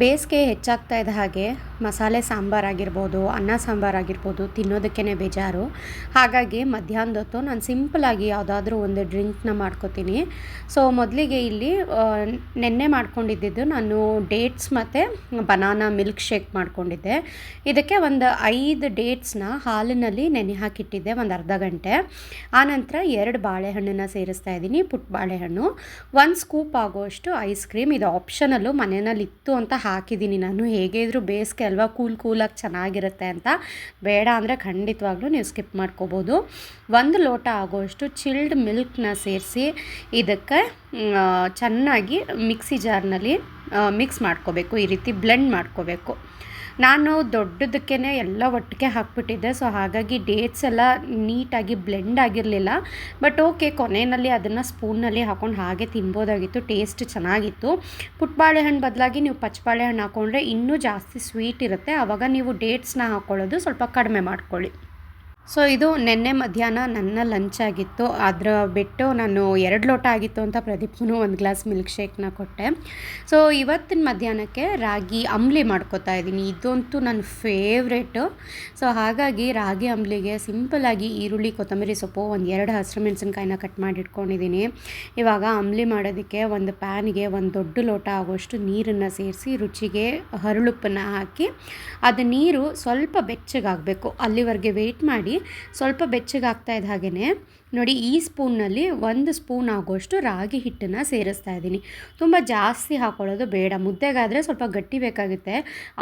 ಬೇಸಿಗೆ ಹೆಚ್ಚಾಗ್ತಾ ಇದ್ದ ಹಾಗೆ ಮಸಾಲೆ ಸಾಂಬಾರಾಗಿರ್ಬೋದು ಅನ್ನ ಸಾಂಬಾರಾಗಿರ್ಬೋದು ತಿನ್ನೋದಕ್ಕೇ ಬೇಜಾರು. ಹಾಗಾಗಿ ಮಧ್ಯಾಹ್ನದ ಹೊತ್ತು ನಾನು ಸಿಂಪಲಾಗಿ ಯಾವುದಾದ್ರೂ ಒಂದು ಡ್ರಿಂಕ್ನ ಮಾಡ್ಕೋತೀನಿ. ಸೊ ಮೊದಲಿಗೆ ಇಲ್ಲಿ ನೆನ್ನೆ ಮಾಡ್ಕೊಂಡಿದ್ದು ನಾನು ಡೇಟ್ಸ್ ಮತ್ತು ಬನಾನಾ ಮಿಲ್ಕ್ ಶೇಕ್ ಮಾಡ್ಕೊಂಡಿದ್ದೆ. ಇದಕ್ಕೆ ಒಂದು ಐದು ಡೇಟ್ಸ್ನ ಹಾಲಿನಲ್ಲಿ ನೆನೆ ಹಾಕಿಟ್ಟಿದ್ದೆ ಒಂದು ಅರ್ಧ ಗಂಟೆ. ಆನಂತರ ಎರಡು ಬಾಳೆಹಣ್ಣನ್ನು ಸೇರಿಸ್ತಾ ಇದ್ದೀನಿ ಪುಟ್ಟ ಬಾಳೆಹಣ್ಣು ಒಂದು ಸ್ಕೂಪ್ ಆಗೋಷ್ಟು ಐಸ್ ಕ್ರೀಮ್ ಇದು ಆಪ್ಷನಲ್ಲು ಮನೆಯಲ್ಲಿ ಇತ್ತು ಅಂತ ಹಾಕಿದ್ದೀನಿ. ನಾನು ಹೇಗೆ ಇದ್ರೂ ಬೇಸಿಗೆ ಅಲ್ವಾ, ಕೂಲ್ ಕೂಲಾಗಿ ಚೆನ್ನಾಗಿರುತ್ತೆ ಅಂತ. ಬೇಡ ಅಂದರೆ ಖಂಡಿತವಾಗ್ಲೂ ನೀವು ಸ್ಕಿಪ್ ಮಾಡ್ಕೋಬೋದು. ಒಂದು ಲೋಟ ಆಗೋಷ್ಟು ಚಿಲ್ಡ್ ಮಿಲ್ಕ್ನ ಸೇರಿಸಿ ಇದಕ್ಕೆ ಚೆನ್ನಾಗಿ ಮಿಕ್ಸಿ ಜಾರ್ನಲ್ಲಿ ಮಿಕ್ಸ್ ಮಾಡ್ಕೋಬೇಕು. ಈ ರೀತಿ ಬ್ಲೆಂಡ್ ಮಾಡ್ಕೋಬೇಕು. ನಾನು ದೊಡ್ಡದಕ್ಕೇ ಎಲ್ಲ ಒಟ್ಟಿಗೆ ಹಾಕ್ಬಿಟ್ಟಿದ್ದೆ. ಸೊ ಹಾಗಾಗಿ ಡೇಟ್ಸ್ ಎಲ್ಲ ನೀಟಾಗಿ ಬ್ಲೆಂಡ್ ಆಗಿರಲಿಲ್ಲ. ಬಟ್ ಓಕೆ ಕೊನೆಯಲ್ಲಿ ಅದನ್ನು ಸ್ಪೂನಲ್ಲಿ ಹಾಕೊಂಡು ಹಾಗೆ ತಿನ್ಬೋದಾಗಿತ್ತು. ಟೇಸ್ಟ್ ಚೆನ್ನಾಗಿತ್ತು. ಪುಟ್ಬಾಳೆ ಹಣ್ಣು ಬದಲಾಗಿ ನೀವು ಪಚ್ಚಬಾಳೆ ಹಣ್ಣು ಹಾಕ್ಕೊಂಡ್ರೆ ಇನ್ನೂ ಜಾಸ್ತಿ ಸ್ವೀಟ್ ಇರುತ್ತೆ. ಆವಾಗ ನೀವು ಡೇಟ್ಸ್ನ ಹಾಕ್ಕೊಳ್ಳೋದು ಸ್ವಲ್ಪ ಕಡಿಮೆ ಮಾಡ್ಕೊಳ್ಳಿ. ಸೊ ಇದು ನಿನ್ನೆ ಮಧ್ಯಾಹ್ನ ನನ್ನ ಲಂಚ್ ಆಗಿತ್ತು. ಅದರ ಬಿಟ್ಟು ನಾನು ಎರಡು ಲೋಟ ಆಗಿತ್ತು ಅಂತ ಪ್ರದೀಪ್ಗೂ ಒಂದು ಗ್ಲಾಸ್ ಮಿಲ್ಕ್ ಶೇಕ್ನ ಕೊಟ್ಟೆ. ಸೊ ಇವತ್ತಿನ ಮಧ್ಯಾಹ್ನಕ್ಕೆ ರಾಗಿ ಅಂಬ್ಲಿ ಮಾಡ್ಕೊತಾ ಇದ್ದೀನಿ. ಇದಂತೂ ನನ್ನ ಫೇವ್ರೇಟು ಸೊ ಹಾಗಾಗಿ ರಾಗಿ ಅಂಬ್ಲಿಗೆ ಸಿಂಪಲಾಗಿ ಈರುಳ್ಳಿ, ಕೊತ್ತಂಬರಿ ಸೊಪ್ಪು, ಒಂದು ಎರಡು ಹಸಿರು ಮೆಣಸಿನ್ಕಾಯಿನ ಕಟ್ ಮಾಡಿ ಇಟ್ಕೊಂಡಿದ್ದೀನಿ. ಇವಾಗ ಅಂಬ್ಲಿ ಮಾಡೋದಕ್ಕೆ ಒಂದು ಪ್ಯಾನ್ಗೆ ಒಂದು ದೊಡ್ಡ ಲೋಟ ಆಗುವಷ್ಟು ನೀರನ್ನು ಸೇರಿಸಿ, ರುಚಿಗೆ ಹರಳುಪ್ಪನ್ನು ಹಾಕಿ, ಅದು ನೀರು ಸ್ವಲ್ಪ ಬೆಚ್ಚಗಾಗಬೇಕು. ಅಲ್ಲಿವರೆಗೆ ವೆಯ್ಟ್ ಮಾಡಿ ಸ್ವಲ್ಪ ಬೆಚ್ಚಗಾಗ್ತಾ ಇದ್ದ ಹಾಗೆಯೇ ನೋಡಿ ಈ ಸ್ಪೂನ್ನಲ್ಲಿ ಒಂದು ಸ್ಪೂನ್ ಆಗೋಷ್ಟು ರಾಗಿ ಹಿಟ್ಟನ್ನು ಸೇರಿಸ್ತಾ ಇದ್ದೀನಿ. ತುಂಬ ಜಾಸ್ತಿ ಹಾಕೊಳ್ಳೋದು ಬೇಡ. ಮುದ್ದೆಗಾದರೆ ಸ್ವಲ್ಪ ಗಟ್ಟಿ ಬೇಕಾಗುತ್ತೆ.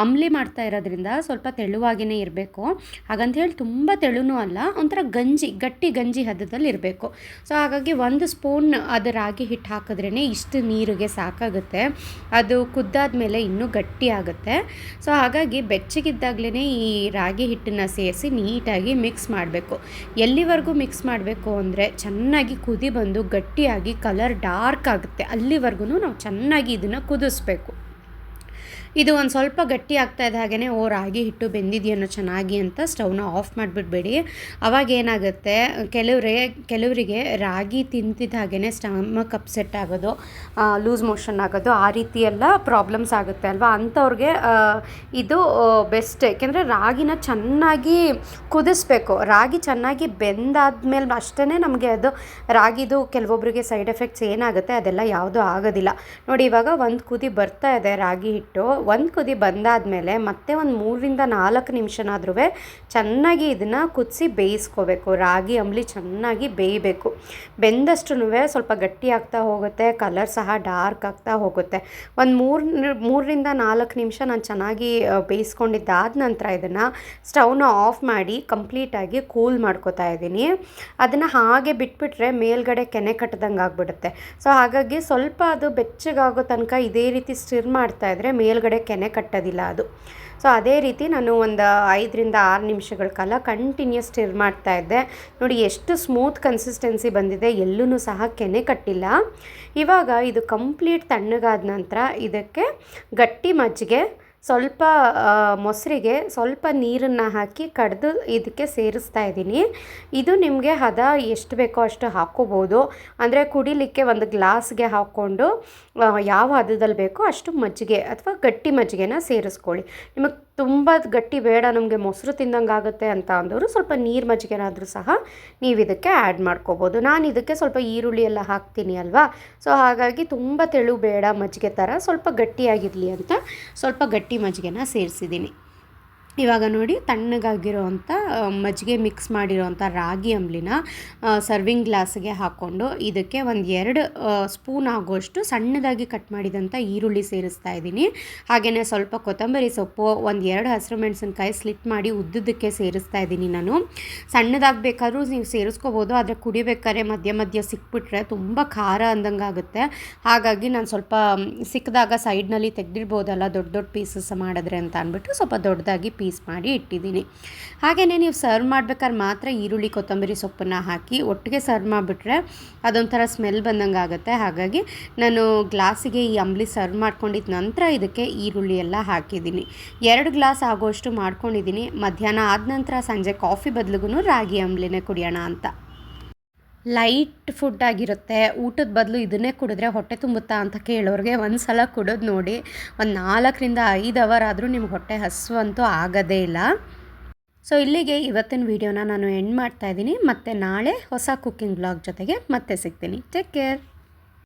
ಅಂಬ್ಲಿ ಮಾಡ್ತಾ ಇರೋದ್ರಿಂದ ಸ್ವಲ್ಪ ತೆಳುವಾಗಿಯೇ ಇರಬೇಕು. ಹಾಗಂತ ಹೇಳಿ ತುಂಬ ತೆಳುನೂ ಅಲ್ಲ, ಒಂಥರ ಗಂಜಿ, ಗಟ್ಟಿ ಗಂಜಿ ಹದದಲ್ಲಿ ಇರಬೇಕು. ಸೊ ಹಾಗಾಗಿ ಒಂದು ಸ್ಪೂನ್ ಅದು ರಾಗಿ ಹಿಟ್ಟು ಹಾಕಿದ್ರೇ ಇಷ್ಟು ನೀರಿಗೆ ಸಾಕಾಗುತ್ತೆ. ಅದು ಕುದ್ದಾದ ಮೇಲೆ ಇನ್ನೂ ಗಟ್ಟಿ ಆಗುತ್ತೆ. ಸೊ ಹಾಗಾಗಿ ಬೆಚ್ಚಗಿದ್ದಾಗಲೇ ಈ ರಾಗಿ ಹಿಟ್ಟನ್ನು ಸೇರಿಸಿ ನೀಟಾಗಿ ಮಿಕ್ಸ್ ಮಾಡಬೇಕು. ಎಲ್ಲಿವರೆಗೂ ಮಿಕ್ಸ್ ಮಾಡಬೇಕು ಅಂದರೆ ಚೆನ್ನಾಗಿ ಕುದಿ ಬಂದು ಗಟ್ಟಿಯಾಗಿ ಕಲರ್ ಡಾರ್ಕ್ ಆಗುತ್ತೆ. ಅಲ್ಲಿವರೆಗೂ ನಾವು ಚೆನ್ನಾಗಿ ಇದನ್ನು ಕುದಿಸ್ಬೇಕು. ಇದು ಒಂದು ಸ್ವಲ್ಪ ಗಟ್ಟಿ ಆಗ್ತಾ ಇದ್ದ ಹಾಗೆಯೇ ಓ ರಾಗಿ ಹಿಟ್ಟು ಬೆಂದಿದೆಯೇನೋ ಚೆನ್ನಾಗಿ ಅಂತ ಸ್ಟವ್ನ ಆಫ್ ಮಾಡಿಬಿಡ್ಬೇಡಿ. ಅವಾಗ ಏನಾಗುತ್ತೆ, ಕೆಲವ್ರೆ, ಕೆಲವರಿಗೆ ರಾಗಿ ತಿಂತಿದ್ದ ಹಾಗೆಯೇ ಸ್ಟಮಕ್ ಅಪ್ಸೆಟ್ ಆಗೋದು ಲೂಸ್ ಮೋಷನ್ ಆಗೋದು, ಆ ರೀತಿ ಎಲ್ಲ ಪ್ರಾಬ್ಲಮ್ಸ್ ಆಗುತ್ತೆ ಅಲ್ವಾ? ಅಂಥವ್ರಿಗೆ ಇದು ಬೆಸ್ಟ್. ಏಕೆಂದರೆ ರಾಗಿನ ಚೆನ್ನಾಗಿ ಕುದಿಸ್ಬೇಕು. ರಾಗಿ ಚೆನ್ನಾಗಿ ಬೆಂದಾದ್ಮೇಲೆ ಅಷ್ಟೇ ನಮಗೆ ಅದು ರಾಗಿದು ಕೆಲವೊಬ್ಬರಿಗೆ ಸೈಡ್ ಎಫೆಕ್ಟ್ಸ್ ಏನಾಗುತ್ತೆ ಅದೆಲ್ಲ ಯಾವುದೂ ಆಗೋದಿಲ್ಲ. ನೋಡಿ, ಇವಾಗ ಒಂದು ಕುದಿ ಬರ್ತಾ ಇದೆ ರಾಗಿ ಹಿಟ್ಟು. ಒಂದು ಕುದಿ ಬಂದಾದಮೇಲೆ ಮತ್ತೆ ಒಂದು ಮೂರರಿಂದ ನಾಲ್ಕು ನಿಮಿಷನಾದ್ರೂ ಚೆನ್ನಾಗಿ ಇದನ್ನು ಕುದಿಸಿ ಬೇಯಿಸ್ಕೋಬೇಕು. ರಾಗಿ, ಅಂಬಲಿ ಚೆನ್ನಾಗಿ ಬೇಯಬೇಕು. ಬೆಂದಷ್ಟು ಸ್ವಲ್ಪ ಗಟ್ಟಿ ಆಗ್ತಾ ಹೋಗುತ್ತೆ ಕಲರ್ ಸಹ ಡಾರ್ಕ್ ಆಗ್ತಾ ಹೋಗುತ್ತೆ. ಒಂದು ಮೂರು, ಮೂರರಿಂದ ನಾಲ್ಕು ನಿಮಿಷ ನಾನು ಚೆನ್ನಾಗಿ ಬೇಯಿಸ್ಕೊಂಡಿದ್ದಾದ ನಂತರ ಇದನ್ನು ಸ್ಟವ್ನ ಆಫ್ ಮಾಡಿ ಕಂಪ್ಲೀಟಾಗಿ ಕೂಲ್ ಮಾಡ್ಕೋತಾ ಇದ್ದೀನಿ. ಅದನ್ನು ಹಾಗೆ ಬಿಟ್ಬಿಟ್ರೆ ಮೇಲ್ಗಡೆ ಕೆನೆ ಕಟ್ಟದಂಗೆ ಆಗಿಬಿಡುತ್ತೆ. ಸೊ ಹಾಗಾಗಿ ಸ್ವಲ್ಪ ಅದು ಬೆಚ್ಚಗಾಗೋ ತನಕ ಇದೇ ರೀತಿ ಸ್ಟಿರ್ ಮಾಡ್ತಾ ಇದ್ದರೆ ಮೇಲ್ಗಡೆ ಕೆನೆ ಕಟ್ಟೋದಿಲ್ಲ ಅದು. ಸೊ ಅದೇ ರೀತಿ ನಾನು ಒಂದು ಐದರಿಂದ ಆರು ನಿಮಿಷಗಳ ಕಾಲ ಕಂಟಿನ್ಯೂಸ್ ಸ್ಟಿರ್ ಮಾಡ್ತಾ ಇದ್ದೆ. ನೋಡಿ, ಎಷ್ಟು ಸ್ಮೂತ್ ಕನ್ಸಿಸ್ಟೆನ್ಸಿ ಬಂದಿದೆ. ಎಲ್ಲೂ ಸಹ ಕೆನೆ ಕಟ್ಟಿಲ್ಲ. ಇವಾಗ ಇದು ಕಂಪ್ಲೀಟ್ ತಣ್ಣಗಾದ ನಂತರ ಇದಕ್ಕೆ ಗಟ್ಟಿ ಮಜ್ಜಿಗೆ ಸ್ವಲ್ಪ ಮೊಸರಿಗೆ ಸ್ವಲ್ಪ ನೀರನ್ನು ಹಾಕಿ ಕಡ್ದು ಇದಕ್ಕೆ ಸೇರಿಸ್ತಾ ಇದ್ದೀನಿ. ಇದು ನಿಮಗೆ ಹದ ಎಷ್ಟು ಬೇಕೋ ಅಷ್ಟು ಹಾಕ್ಕೋಬೋದು. ಅಂದರೆ ಕುಡಿಲಿಕ್ಕೆ ಒಂದು ಗ್ಲಾಸ್ಗೆ ಹಾಕ್ಕೊಂಡು ಯಾವ ಹದದಲ್ಲಿ ಬೇಕೋ ಅಷ್ಟು ಮಜ್ಜಿಗೆ ಅಥವಾ ಗಟ್ಟಿ ಮಜ್ಜಿಗೆನ ಸೇರಿಸ್ಕೊಳ್ಳಿ. ನಿಮಗೆ ತುಂಬ ಗಟ್ಟಿ ಬೇಡ ನಮಗೆ ಮೊಸರು ತಿಂದಂಗೆ ಆಗುತ್ತೆ ಅಂತ ಅಂದವರು ಸ್ವಲ್ಪ ನೀರು ಮಜ್ಜಿಗೆನಾದರೂ ಸಹ ನೀವು ಇದಕ್ಕೆ ಆ್ಯಡ್ ಮಾಡ್ಕೋಬೋದು. ನಾನು ಇದಕ್ಕೆ ಸ್ವಲ್ಪ ಈರುಳ್ಳಿ ಎಲ್ಲ ಹಾಕ್ತೀನಿ ಅಲ್ವಾ? ಸೊ ಹಾಗಾಗಿ ತುಂಬ ತೆಳು ಬೇಡ ಮಜ್ಜಿಗೆ ಥರ ಸ್ವಲ್ಪ ಗಟ್ಟಿಯಾಗಿರಲಿ ಅಂತ ಸ್ವಲ್ಪ ಗಟ್ಟಿ ಮಜ್ಜಿಗೆನ ಸೇರಿಸಿದ್ದೀನಿ. ಇವಾಗ ನೋಡಿ ತಣ್ಣಗಾಗಿರೋವಂಥ ಮಜ್ಜಿಗೆ ಮಿಕ್ಸ್ ಮಾಡಿರೋವಂಥ ರಾಗಿ ಅಂಬ್ಲಿನ ಸರ್ವಿಂಗ್ ಗ್ಲಾಸ್ಗೆ ಹಾಕ್ಕೊಂಡು ಇದಕ್ಕೆ ಒಂದು ಎರಡು ಸ್ಪೂನ್ ಆಗುವಷ್ಟು ಸಣ್ಣದಾಗಿ ಕಟ್ ಮಾಡಿದಂಥ ಈರುಳ್ಳಿ ಸೇರಿಸ್ತಾ ಇದ್ದೀನಿ. ಹಾಗೆಯೇ ಸ್ವಲ್ಪ ಕೊತ್ತಂಬರಿ ಸೊಪ್ಪು, ಒಂದು ಎರಡು ಹಸಿರು ಮೆಣಸಿನ್ಕಾಯಿ ಸ್ಲಿಟ್ ಮಾಡಿ ಉದ್ದುದಕ್ಕೆ ಸೇರಿಸ್ತಾ ಇದ್ದೀನಿ ನಾನು. ಸಣ್ಣದಾಗಿ ಬೇಕಾದ್ರೂ ನೀವು ಸೇರಿಸ್ಕೋಬೋದು, ಆದರೆ ಕುಡಿಬೇಕಾದ್ರೆ ಮಧ್ಯ ಮಧ್ಯ ಸಿಕ್ಬಿಟ್ರೆ ತುಂಬ ಖಾರ ಅಂದಂಗೆ ಆಗುತ್ತೆ ಹಾಗಾಗಿ ನಾನು ಸ್ವಲ್ಪ, ಸಿಕ್ಕಿದಾಗ ಸೈಡ್ನಲ್ಲಿ ತೆಗೆದಿಡ್ಬೋದಲ್ಲ, ದೊಡ್ಡ ದೊಡ್ಡ ಪೀಸಸ್ ಮಾಡಿದ್ರೆ ಅಂತ ಅಂದ್ಬಿಟ್ಟು ಸ್ವಲ್ಪ ದೊಡ್ಡದಾಗಿ ಮಾಡಿ ಇಟ್ಟಿದ್ದೀನಿ. ಹಾಗೆಯೇ ನೀವು ಸರ್ವ್ ಮಾಡ್ಬೇಕಾದ್ರೆ ಮಾತ್ರ ಈರುಳ್ಳಿ, ಕೊತ್ತಂಬರಿ ಸೊಪ್ಪನ್ನು ಹಾಕಿ ಒಟ್ಟಿಗೆ ಸರ್ವ್ ಮಾಡಿಬಿಟ್ರೆ ಅದೊಂಥರ ಸ್ಮೆಲ್ ಬಂದಂಗೆ ಆಗುತ್ತೆ ಹಾಗಾಗಿ ನಾನು ಗ್ಲಾಸಿಗೆ ಈ ಅಂಬ್ಲಿ ಸರ್ವ್ ಮಾಡ್ಕೊಂಡಿದ್ದ ನಂತರ ಇದಕ್ಕೆ ಈರುಳ್ಳಿ ಎಲ್ಲ ಹಾಕಿದ್ದೀನಿ. ಎರಡು ಗ್ಲಾಸ್ ಆಗೋಷ್ಟು ಮಾಡ್ಕೊಂಡಿದ್ದೀನಿ. ಮಧ್ಯಾಹ್ನ ಆದ ನಂತರ ಸಂಜೆ ಕಾಫಿ ಬದಲಿಗೂ ರಾಗಿ ಅಂಬ್ಲಿನೇ ಕುಡಿಯೋಣ ಅಂತ. ಲೈಟ್ ಫುಡ್ ಆಗಿರುತ್ತೆ. ಊಟದ ಬದಲು ಇದನ್ನೇ ಕುಡಿದ್ರೆ ಹೊಟ್ಟೆ ತುಂಬುತ್ತಾ ಅಂತ ಕೇಳೋರಿಗೆ ಒಂದು ಸಲ ಕುಡಿದು ನೋಡಿ, ಒಂದು ನಾಲ್ಕರಿಂದ ಐದು ಅವರ್ ಆದರೂ ನಿಮ್ಗೆ ಹೊಟ್ಟೆ ಹಸುವಂತೂ ಆಗೋದೇ ಇಲ್ಲ. ಸೊ ಇಲ್ಲಿಗೆ ಇವತ್ತಿನ ವಿಡಿಯೋನ ನಾನು ಎಂಡ್ ಮಾಡ್ತಾ ಇದ್ದೀನಿ. ಮತ್ತು ನಾಳೆ ಹೊಸ ಕುಕ್ಕಿಂಗ್ ಬ್ಲಾಗ್ ಜೊತೆಗೆ ಮತ್ತೆ ಸಿಗ್ತೀನಿ. Take care